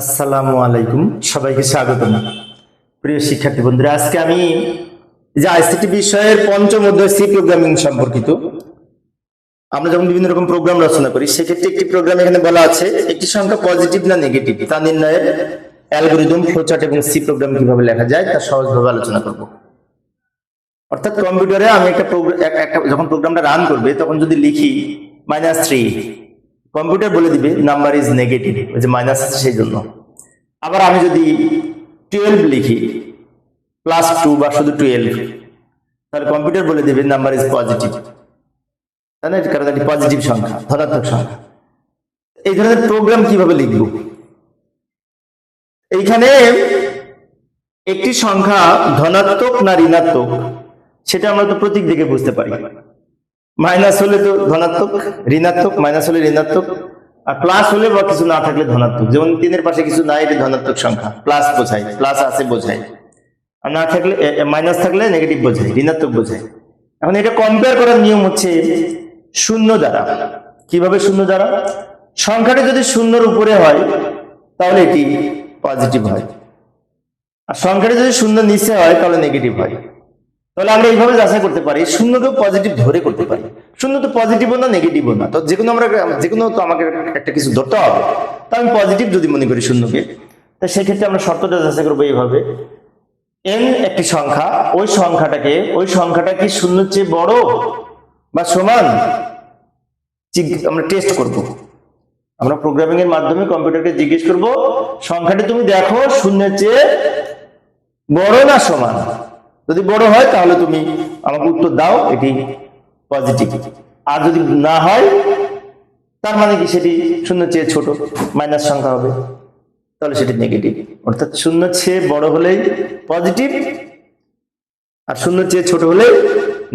আসসালামু আলাইকুম। সবাইকে স্বাগতম। প্রিয় শিক্ষার্থী বন্ধুরা, আজকে আমি যে আইসিটি বিষয়ের পঞ্চম অধ্যায় সি প্রোগ্রামিং সম্পর্কিত, আমরা যখন বিভিন্ন রকম প্রোগ্রাম রচনা করি, সেক্ষেত্রে একটি প্রোগ্রাম এখানে বলা আছে, একটি সংখ্যা পজিটিভ না নেগেটিভ তা নির্ণয়ের অ্যালগোরিদম ফ্লোচার্ট এবং সি প্রোগ্রাম কীভাবে লেখা যায়, তা সহজভাবে আলোচনা করব। অর্থাৎ কম্পিউটারে আমি একটা প্রোগ্রাম যখন প্রোগ্রামটা রান করবে, তখন যদি লিখি মাইনাস থ্রি কম্পিউটার বলে দিবে নাম্বার ইজ নেগেটিভ যে মাইনাস আছে সেই জন্য আবার আমি যদি টুয়েলভ লিখি প্লাস টু বা শুধু টুয়েলভ তাহলে কম্পিউটার বলে দেবে নাম্বার ইজ পজিটিভ কারণ এটি পজিটিভ সংখ্যা, ধনাত্মক সংখ্যা। এই ধরনের প্রোগ্রাম কীভাবে লিখব? এইখানে একটি সংখ্যা ধনাত্মক না ঋণাত্মক, সেটা আমরা তো প্রতীক দেখে বুঝতে পারি। মাইনাস হলে তো ধনাত্মক, ঋণাত্মক, মাইনাস হলে ঋণাত্মক, আর প্লাস হলে বা কিছু না থাকলে ধনাত্মক। যেমন তিনের পাশে কিছু নাই, এটা ধনাত্মক সংখ্যা। প্লাস বোঝায় প্লাস আছে বোঝায়। আর না থাকলে মাইনাস থাকলে নেগেটিভ বোঝায়, ঋণাত্মক বোঝায়। এখন এটা কম্পেয়ার করার নিয়ম হচ্ছে শূন্য দ্বারা। কীভাবে শূন্য দ্বারা? সংখ্যাটি যদি শূন্যর উপরে হয়, তাহলে এটি পজিটিভ হয়। আর সংখ্যাটি যদি শূন্য নিচে হয়, তাহলে নেগেটিভ হয়। তাহলে আমরা এইভাবে যাচাই করতে পারি শূন্যকে পজিটিভ ধরে করতে পারি। শূন্য তো পজিটিভও না নেগেটিভও না। তো যে কোনো আমরা যে কোনো তো আমাকে একটা কিছু ধরতে হবে। তা আমি পজিটিভ যদি মনে করি শূন্যকে, তা সেক্ষেত্রে আমরা শর্তটা যাচাই করব এইভাবে। এন একটি সংখ্যা, ওই সংখ্যাটাকে, ওই সংখ্যাটা কি শূন্যের চেয়ে বড় বা সমান? আমরা টেস্ট করব। আমরা প্রোগ্রামিং এর মাধ্যমে কম্পিউটারকে জিজ্ঞেস করব, সংখ্যাটি তুমি দেখো শূন্যের চেয়ে বড় না সমান? যদি বড় হয়, তাহলে তুমি আমাকে উত্তর দাও, এটি পজিটিভ আর যদি না হয়, তার মানে কি সেটি শূন্য চেয়ে ছোট মাইনাস সংখ্যা হবে, তাহলে সেটি নেগেটিভ অর্থাৎ শূন্য চেয়ে বড় হলেই পজিটিভ আর শূন্য চেয়ে ছোট হলে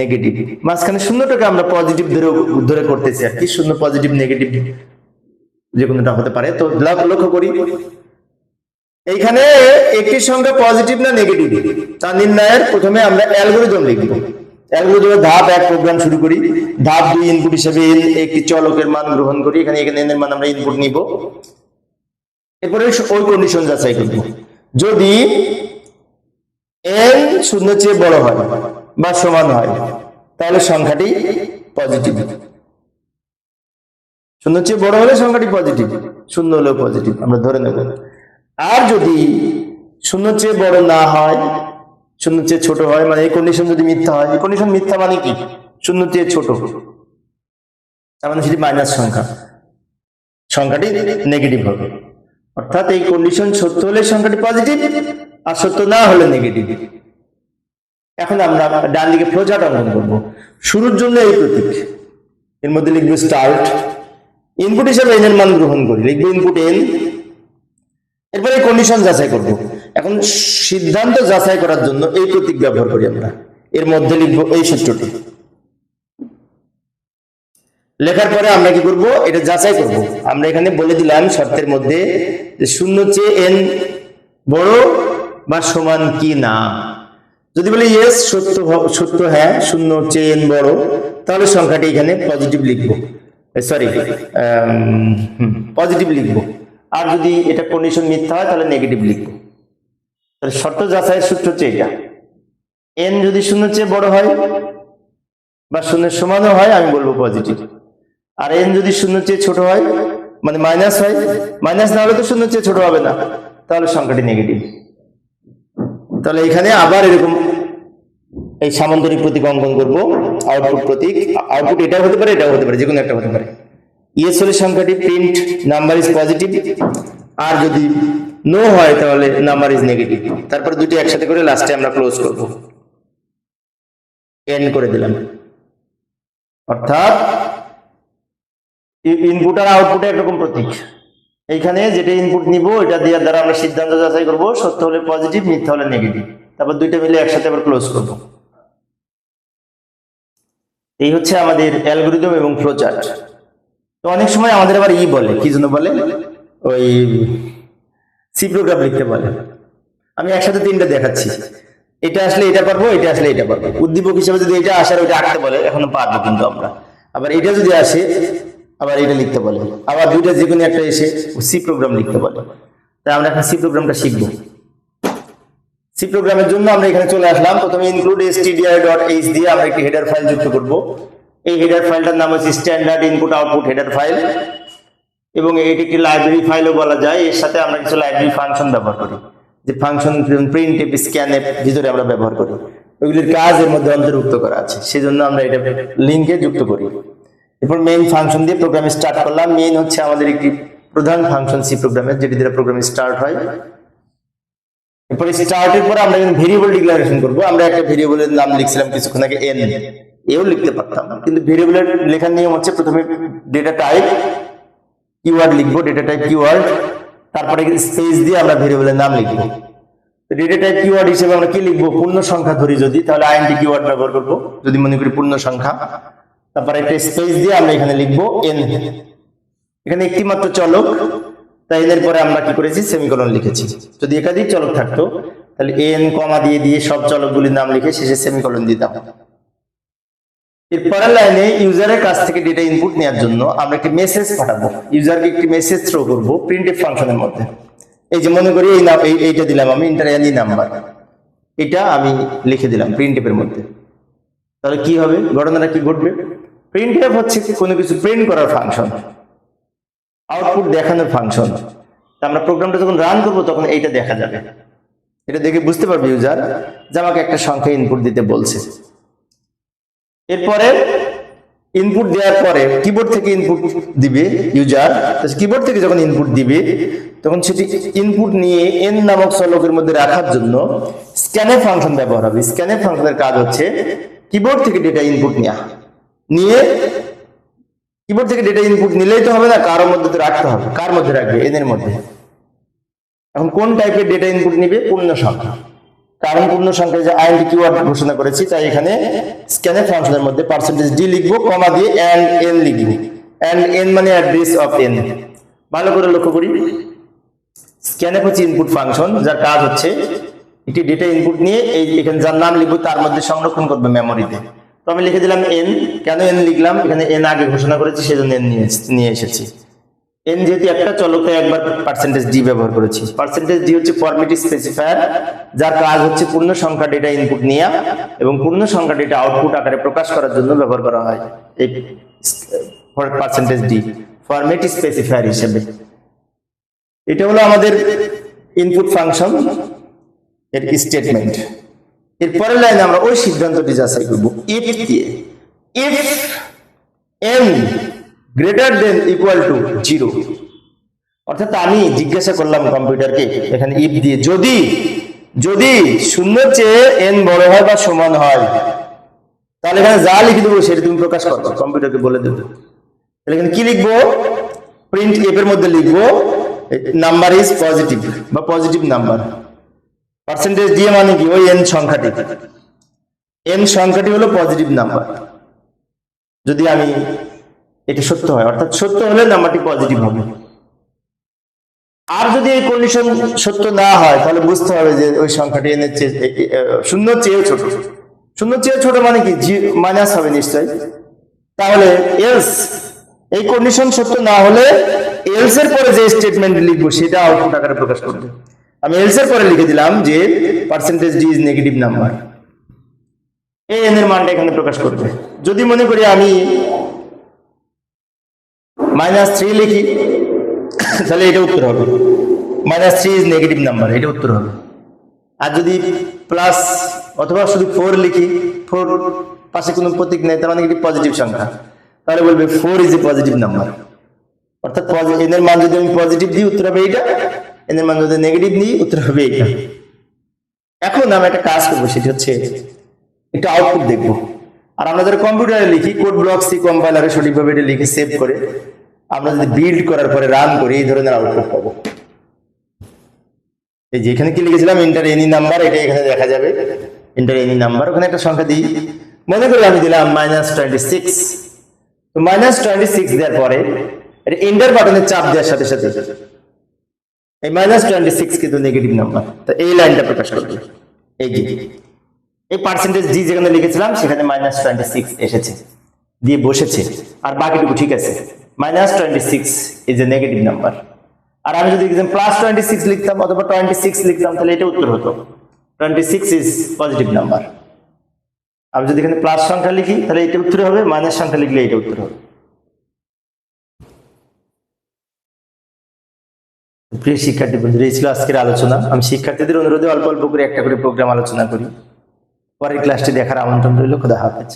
নেগেটিভ মাঝখানে শূন্যটাকে আমরা পজিটিভ ধরে ধরে করতেছি আর কি, শূন্য পজিটিভ নেগেটিভ যে কোনোটা হতে পারে। তো লক্ষ্য করি এইখানে একটি সংখ্যা পজিটিভ না নেগেটিভ তা নির্ণয়ের প্রথমে আমরা অ্যালগোরিদম লিখব। অ্যালগোরিদমের ধাপ এক প্রোগ্রাম শুরু করি। ধাপ দুই ইনপুট হিসেবে একটি চলকের মান গ্রহণ করি। এখানে এখানে এর মান আমরা ইনপুট নিব। এরপরে ওই কন্ডিশন যাচাই করব। যদি n শূন্য চেয়ে বড় হয় বা সমান হয়, তাহলে সংখ্যাটি পজিটিভ শূন্য চেয়ে বড় হলে সংখ্যাটি পজিটিভ শূন্য হলেও পজিটিভ আমরা ধরে নেব। আর যদি শূন্য চেয়ে বড় না হয়, শূন্য চেয়ে ছোট হয় মানে এই কন্ডিশন যদি মিথ্যা হয়, এই কন্ডিশন মিথ্যা মানে কি? শূন্য চেয়ে ছোট। তার মানে সেটি মাইনাস সংখ্যা। সংখ্যাটি নেগেটিভ হবে। অর্থাৎ এই কন্ডিশন সত্য হলে সংখ্যাটি পজিটিভ আর সত্য না হলে নেগেটিভ এখন আমরা ডান দিকে ফ্লোচার্ট অঙ্কন করব। শুরুর জন্য এই প্রতীক। এর মধ্যে লিখব স্টার্ট ইনপুট হিসেবে এন এর মান গ্রহণ করি। লিখব ইনপুট এন এরপরে কন্ডিশন যাচাই করব। এখন সিদ্ধান্ত যাচাই করার জন্য এই প্রতীক ব্যবহার করি আমরা। এর মধ্যে লিখব এই সূত্রটি। লেখার পরে আমরা কি করব? এটা যাচাই করব। আমরা এখানে বলে দিলাম শর্তের মধ্যে যে শূন্য চেয়ে এন বড় বা সমান কি না। যদি বলি ইয়েস সত্য সত্য হ্যাঁ শূন্য চেয়ে এন বড়, তাহলে সংখ্যাটি এখানে পজিটিভ লিখব। সরি পজিটিভ লিখব। আর যদি এটা কন্ডিশন মিথ্যা হয়, তাহলে নেগেটিভ লিখব। তাহলে শর্ত যাচাইয়ের সূত্র হচ্ছে এটা। এন যদি শূন্য চেয়ে বড় হয় বা শূন্যের সমানও হয়, আমি বলব পজিটিভ আর এন যদি শূন্য চেয়ে ছোট হয় মানে মাইনাস হয় মাইনাস না হলে তো শূন্য চেয়ে ছোট হবে না। তাহলে সংখ্যাটি নেগেটিভ তাহলে এখানে আবার এরকম এই সামান্তরিক প্রতীক অঙ্কন করব। আউটপুট প্রতীক আউটপুট এটাও হতে পারে, এটাও হতে পারে যে কোনো একটা হতে পারে। ইয়েস হলে সংখ্যাটি প্রিন্ট নাম্বার ইজ পজিটিভ আর যদি নো হয় তাহলে নাম্বার ইজ নেগেটিভ তারপরে দুটি একসাথে করে লাস্টে আমরা ক্লোজ করব। এন্ড করে দিলাম। অর্থাৎ ইনপুট আর আউটপুটে একরকম প্রতীক। এইখানে যেটা ইনপুট নিব, এটা দেওয়ার দ্বারা আমরা সিদ্ধান্ত যাচাই করব, সত্য হলে পজিটিভ মিথ্যা হলে নেগেটিভ তারপর দুইটা মিলে একসাথে আবার ক্লোজ করব। এই হচ্ছে আমাদের অ্যালগোরিদম এবং ফ্লোচার্ট তো অনেক সময় আমাদের আবার ই বলে, কি জন্য বলে? ওই সি প্রোগ্রাম লিখতে বলে। আমি একসাথে তিনটা দেখাচ্ছি। এটা আসলে এটা পারব এটা আসলে এটা পারব উদ্দীপক হিসেবে যদি এটা আসার ওইটা আঁকতে বলে, এখনও পারব কিন্তু আমরা। আবার এটা যদি আসে, আবার এটা লিখতে বলে। আবার দুইটা যে কোনো একটা এসে সি প্রোগ্রাম লিখতে বলে। তাই আমরা এখন সি প্রোগ্রামটা শিখব। সি প্রোগ্রামের জন্য আমরা এখানে চলে আসলাম। প্রথমে include s stdio dot h দিয়ে আমরা একটি হেডার ফাইল যুক্ত করব। এই হেডার ফাইলটার নাম হচ্ছে standard input output header file এবং এটি একটি লাইব্রেরি ফাইলও বলা যায়। এর সাথে আমরা কিছু লাইব্রেরি ফাংশন ব্যবহার করি। যে function printf scanf ভিতরে আমরা ব্যবহার করি। ওইগুলির কাজ এর মধ্যে অন্তর্ভুক্ত করা আছে। সেই জন্য আমরা এটা লিঙ্কে যুক্ত করি। এরপর মেইন ফাংশন দিয়ে প্রোগ্রাম স্টার্ট করলাম। মেইন হচ্ছে আমাদের একটি প্রধান ফাংশন সি প্রোগ্রামের যেটি দ্বারা প্রোগ্রাম স্টার্ট হয়। এরপরে স্টার্টের পর আমরা ভেরিয়েবল ডিক্লারেশন করব। আমরা একটা ভেরিয়েবলের নাম লিখছিলাম কিছুক্ষণ আগে এন এও লিখতে পারতাম। কিন্তু ভেরিয়েবলের লেখার নিয়ম হচ্ছে প্রথমে ডেটা টাইপ কিওয়ার্ড লিখব ডেটা টাইপ কিওয়ার্ড তারপরে স্পেস দিয়ে আমরা ভেরিয়েবলের নাম লিখব। ডেটা টাইপ কিওয়ার্ড হিসেবে আমরা কি লিখব? পূর্ণ সংখ্যা ধরি যদি, তাহলে আইএনটি কিওয়ার্ড ব্যবহার করব, যদি মনে করি পূর্ণ সংখ্যা। তারপরে একটা স্পেস দিয়ে আমরা এখানে লিখব এন এখানে একটি মাত্র চলক, তাই এর পরে আমরা কি করেছি? সেমিকোলন লিখেছি। যদি একাধিক চলক থাকতো, তাহলে এন কমা দিয়ে দিয়ে সব চলকগুলির নাম লিখে শেষে সেমিকোলন দিতাম। এর পরের লাইনে ইউজারের কাছ থেকে ডেটা ইনপুট নেওয়ার জন্য আমরা একটি মেসেজ পাঠাবো। ইউজারকে একটি মেসেজ থ্রো করব প্রিন্টেড ফাংশনের মধ্যে। এই যে মনে করি এই নাম এই- এইটা দিলাম আমি ইন্টার এনি নাম্বার এটা আমি লিখে দিলাম প্রিন্টেপের মধ্যে। তাহলে কি হবে? ঘটনাটা কি ঘটবে? প্রিন্টেপ হচ্ছে কোনো কিছু প্রিন্ট করার ফাংশন আউটপুট দেখানোর ফাংশন আমরা প্রোগ্রামটা যখন রান করব তখন এইটা দেখা যাবে। এটা দেখে বুঝতে পারবে ইউজার যে আমাকে একটা সংখ্যা ইনপুট দিতে বলছে। এরপরে ইনপুট দেওয়ার পরে কিবোর্ড থেকে ইনপুট দিবে ইউজার কিবোর্ড থেকে যখন ইনপুট দিবে, তখন সেটি ইনপুট নিয়ে এন নামক চলকের মধ্যে রাখার জন্য স্ক্যানের ফাংশন ব্যবহার হবে। স্ক্যানের ফাংশনের কাজ হচ্ছে কিবোর্ড থেকে ডেটা ইনপুট নেওয়া নিয়ে কিবোর্ড থেকে ডেটা ইনপুট নিলেই তো হবে না, কারোর মধ্যে তো রাখতে হবে। কার মধ্যে রাখবে? এদের মধ্যে। এখন কোন টাইপের ডেটা ইনপুট নিবে? পূর্ণ সংখ্যা। কারণ পূর্ণ সংখ্যায় যে আইএনটি কিওয়ার্ড ঘোষণা করেছি, তাই এখানে স্ক্যানের ফাংশনের মধ্যে পার্সেন্টেজ ডি লিখব কমা দিয়ে এন্ড এন লিখব। এন্ড এন মানে অ্যাড্রেস অফ এন ভালো করে লক্ষ্য করি। স্ক্যানএফ হচ্ছে ইনপুট ফাংশন যার কাজ হচ্ছে একটি ডেটা ইনপুট নিয়ে এই এখানে যার নাম লিখব, তার মধ্যে সংরক্ষণ করবে মেমোরিতে তো আমি লিখে দিলাম এন কেন এন লিখলাম? এখানে এন আগে ঘোষণা করেছি, সেজন্য এন নিয়ে এসেছি। এন যেহেতু একটা চলকে একবার পার্সেন্টেজ ডি ব্যবহার করেছি। পার্সেন্টেজ ডি হচ্ছে ফরমেটি স্পেসিফায়ার যার কাজ হচ্ছে পূর্ণ সংখ্যা ডেটা ইনপুট নেওয়া এবং পূর্ণ সংখ্যা ডেটা আউটপুট আকারে প্রকাশ করার জন্য ব্যবহার করা হয়। এই পার্সেন্টেজ ডি ফরমেটি স্পেসিফায়ার হিসেবে। এটা হলো আমাদের ইনপুট ফাংশন এর স্টেটমেন্ট এর পরের লাইনে আমরা ওই সিদ্ধান্তটি যাচাই করব। ইফ দিয়ে। If n greater than equal to zero অর্থাৎ আমি জিজ্ঞাসা করলাম কম্পিউটারকে, এখানে ইফ দিয়ে, যদি যদি শূন্য চেয়ে এন বড় হয় বা সমান হয়, তাহলে এখানে যা লিখে দেবো সেটা তুমি প্রকাশ করো, কম্পিউটারকে বলে দেবো। তাহলে এখানে কি লিখব? প্রিন্ট এফ এর মধ্যে লিখব নাম্বার ইজ পজিটিভ বা পজিটিভ নাম্বার পার্সেন্টেজ দিয়ে মানে কি? ওই এন সংখ্যাটি। এন সংখ্যাটি হলো পজিটিভ নাম্বার যদি আমি এটা সত্য হয়। অর্থাৎ সত্য হলে নাম্বারটি পজিটিভ হবে। আর যদি এই কন্ডিশন সত্য না হয় তাহলে বুঝতে হবে যে ওই সংখ্যাটি এনের চেয়ে এ- এ- এ, শূন্য চেয়ে ছোট। শূন্য চেয়ে ছোট মানে কি? মাইনাস হবে নিশ্চয় তাহলে এলস এই কন্ডিশন সত্য না হলে এলস এর পরে যে স্টেটমেন্ট লিখব সেটা আউটপুট আকারে প্রকাশ করবে। আমি এলস এর পরে লিখে দিলাম যে percentage d is negative number A N এর মানটা এখানে প্রকাশ করবে। যদি মনে করি আমি মাইনাস থ্রি লিখি। তাহলে এটা উত্তর হবে। Minus three is negative number এটা উত্তর হবে। আর যদি প্লাস অথবা শুধু ফোর লিখি ফোর পাশে কোনো প্রতীক নেই তার মানে এটি পজিটিভ সংখ্যা। তাহলে বলবে four is a positive number অর্থাৎ এন এর মান যদি আমি পজিটিভ দিই, উত্তর হবে এইটা। এন এর মান যদি নেগেটিভ দিই উত্তর হবে এইটা। এখন আমি একটা কাজ করব, সেটি হচ্ছে একটা আউটপুট দেখব। আর আমরা যারা কম্পিউটারে লিখি কোড ব্লক সি কম্পাইলারে সঠিকভাবে এটা লিখে সেভ করে। আমরা যদি বিল্ড করার পরে রান করি, এই ধরনের আউটপুট পাবো। এই যে এখানে কি লিখেছিলাম? ইন্টার এনি নাম্বার এটা এখানে দেখা যাবে। ইন্টার এনি নাম্বার ওখানে একটা সংখ্যা দিই। মনে করি আমি দিলাম মাইনাস টোয়েন্টি সিক্স তো মাইনাস টোয়েন্টি সিক্স দেওয়ার পরে, এটা ইন্টার বাটনে চাপ দেওয়ার সাথে সাথে, এই মাইনাস টোয়েন্টি সিক্স কিন্তু নেগেটিভ নাম্বার তো এই লাইনটা প্রকাশ করবে। এই যে, এই পার্সেন্টেজ জি যেখানে লিখেছিলাম, সেখানে মাইনাস টোয়েন্টি সিক্স এসেছে, দিয়ে বসেছে। আর বাকিটুকু ঠিক আছে। Minus twenty six is a negative number আর আমি যদি প্লাস টোয়েন্টি সিক্স লিখতাম অথবা টোয়েন্টি সিক্স লিখতাম, তাহলে এটা উত্তর হতো। Twenty six is positive number আমি যদি এখানে প্লাস সংখ্যা লিখি, তাহলে এটা উত্তর হবে মাইনাস সংখ্যা লিখলে এটা উত্তর হবে। প্রিয় শিক্ষার্থী বন্ধুরা, এই ছিল আজকের আলোচনা। আমি শিক্ষার্থীদের অনুরোধে অল্প অল্প করে একটা করে প্রোগ্রাম আলোচনা করি। পরের ক্লাসটি দেখার আমন্ত্রণ রইল। খোদা হাফেজ।